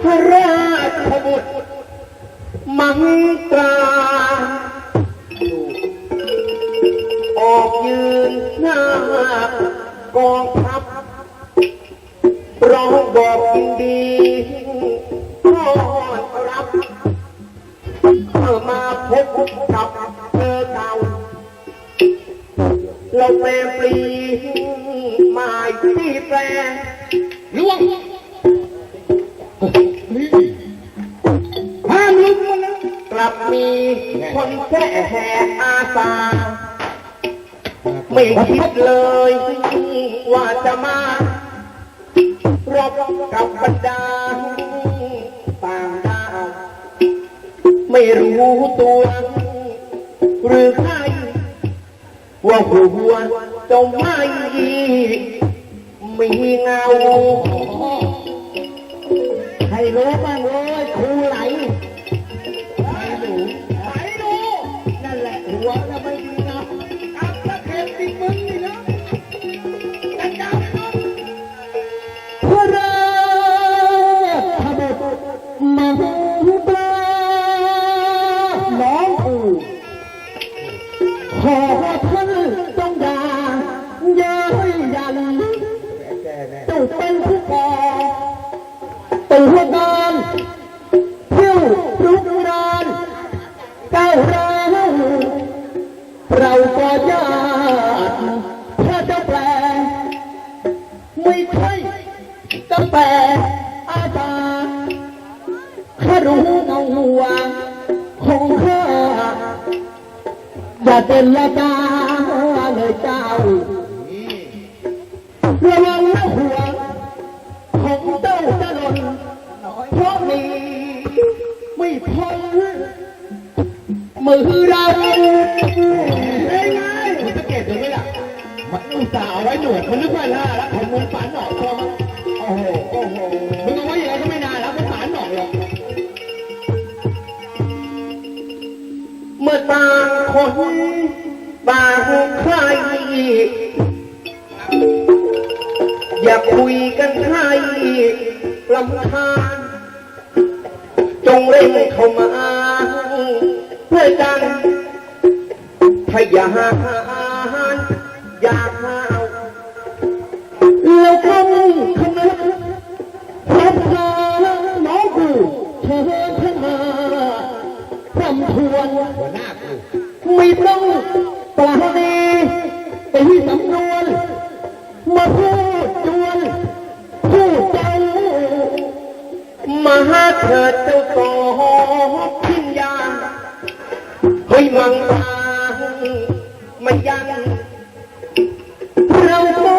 พระราชบุตร มังตราออกยืนหน้ากองทัพร้องบอกยินดีต้อนรับเมื่อมาพบกับเธอเก่าเราแปลปรีหมายที่แปลล่วง ห้ามลุกมานะกลับมีคนแค่แห่อาสา ไม่คิดเลย ว่าจะมารบกับบรรดาต่างดาวไม่รู้ตัว หรือใครว่าหัวจะไม่มีเงา ใครรู้บ้างเลยครูไหลไหนหนูไหนหนูนั่นแหละหัวจะไม่มีเงาอับตะเข็บติดมึงนี่นะจัดการมันพระราชบุตรมังตรา ไม่ใช่ตั้งแต่อาตาข้ารู้เงาหัวของข้าอย่าเต็มละจ้าเลยเจ้าระวังนะหัวของเจ้าจะหล่นเพราะมีไม่พ้นมือเรา อาไว้หนวดมันนึกว่าน้าแล้วผมมึงฝันหนอกพอมั้งโอ้โหโอ้โหมึงเอาไว้อย่างไรก็ไม่นานแล้วมันฝันหนอกหรอกเมื่อต่างคนต่างใครอย่าคุยกันให้ลำคาญจงเร่งเข้ามาเพื่อกันถ้าอยาก เชิญขึ้นมาพรำทวนหัวหน้ากูไม่ต้องปราณีตีสำนวน มาพูดจวนพูดเจ้ามาหาเถิดเจ้าสองพิญญาเฮ้ยมังตามันยังเราก็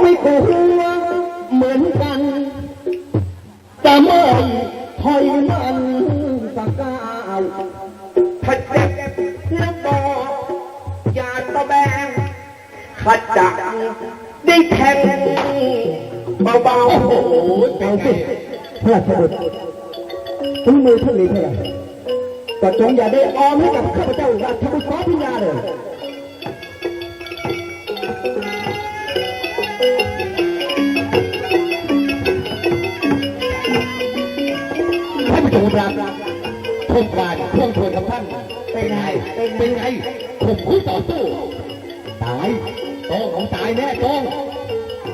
ไม่กลัวเจักได้แทงเบาๆโอ้โหเป็นไงพระราชบุตรถึงมือท่านนี้เท่าไหร่แต่จงอย่าได้ออมให้กับข้าพเจ้าราชบุตรขอพิญญาเลยท่านผู้ชมครับทงควานท่วงทวนกับท่านเป็นไง เป็นไงผมคู่ต่อสู้ตาย ต้องของตายแน่โต้อง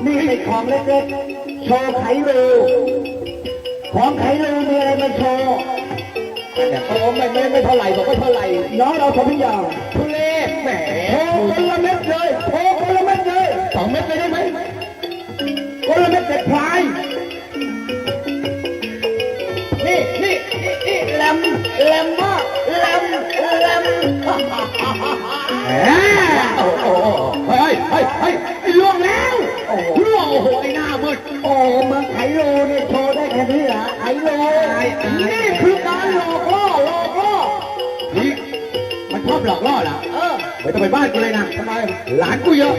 นี่เป็นของเล็กๆโชว์ไขเร็วของไขเร็วมีอะไรมาโชว์แต่โต้องไม่ไม่ไม่เท่าไหร่บอกไม่เท่าไหร่น้องเราทำพิญญาทุเล่แหมโชว์คนละเม็ดเลยโชว์คนละเม็ดเลยสองเม็ดเลยได้ไหมคนละเม็ดเด็ดพลายนี่นี่นี่นี่แหลมแหลมมากแหลมแหลมแหมโอ้โห เฮ้ยเฮ้ยไอ้ล่วงแล้วล่วงโอ้โหไอ้หน้ามืดโอ้เมืองไขโลเนี่ยโชว์ได้แค่นี้เหรอไขโลไอ้ไอ้นี่คือการหลอกล่อหลอกล่อนี่มันชอบหลอกล่อเหรอเออไม่ต้องไปบ้านกูเลยนะทำไมหลานกูเยอะ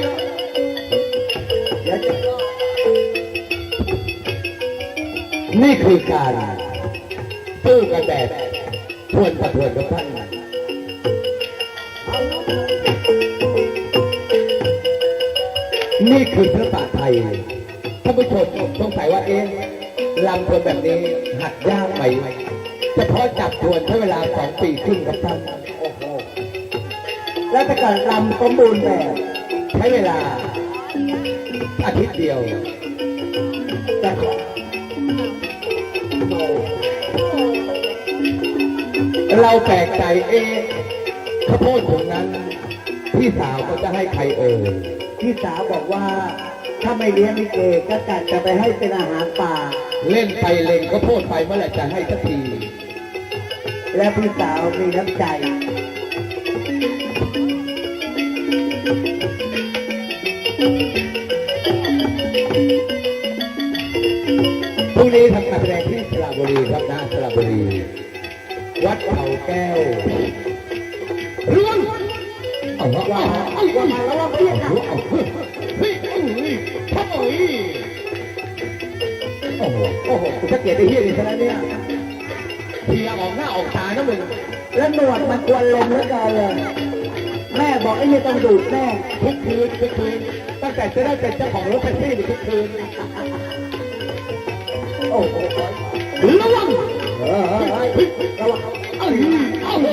นี่คือการตื้อกันแบบทวนประทวนกับท่าน นี่คือพระป่าไทยท่านผู้ชมสงสัยว่าเอ๊ะลำคนแบบนี้หัดยากไหมเฉพาะจับทวนใช้เวลาสองปีครึ่งครับท่านโอ้โหแล้วถ้าเกิดลำสมบูรณ์แบบใช้เวลา อาทิตย์เดียวจะขอเราแปลกใจเองข้าวโพดตรงนั้น พี่สาวก็จะให้ใครเอ่ยพี่สาวบอกว่า ถ้าไม่เลี้ยงลิเกก็จัดจะไปให้เป็นอาหารป่า เล่นไปเล่นข้าวโพดไปเมื่อไหร่จะให้สักที และพี่สาวมีน้ำใจ พรุ่งนี้ทำการแสดงที่สระบุรีครับนะสระบุรี วัดเขาแก้วเรื่องเอา ว่าว่าเอาว่ามาแล้วว่าเพี้ยนเฮ้ยเฮ้ยเฮ้ยโอ้โหโอ้โหกูจะเกียดไอ้เหี้ยนี่ซะแล้วเนี่ยเพียออกหน้าออกตานะมึงแล้วหนวดมันควรลมเหลือเกินเลย แม่บอกไอ้นี่ต้องดูดแน่ทุกคืนทุกคืนตั้งแต่จะได้เป็นเจ้าของรถแท็กซี่นี่ทุกคืนโอ้โหระวังระวังเอ้ยโอ้โห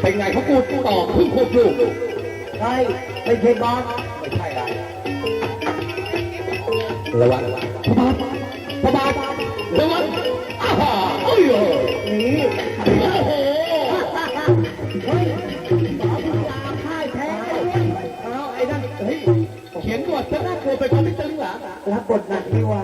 เป็นไงเขากูต่อครึ่งควบลูกใช่ไม่ใช่บอสไม่ใช่อะไรระวังพระบาทระวังอ้าฮ่าโอ้ยโอ้ยหนีโอ้โหเฮ้ยสาวพิจาค่ายแท้เอาไอ้นั่นเฮ้ยเขียนบทซะน่ากลัวไปคนไม่ตึงเหรอรับบทหนักนี่ว่า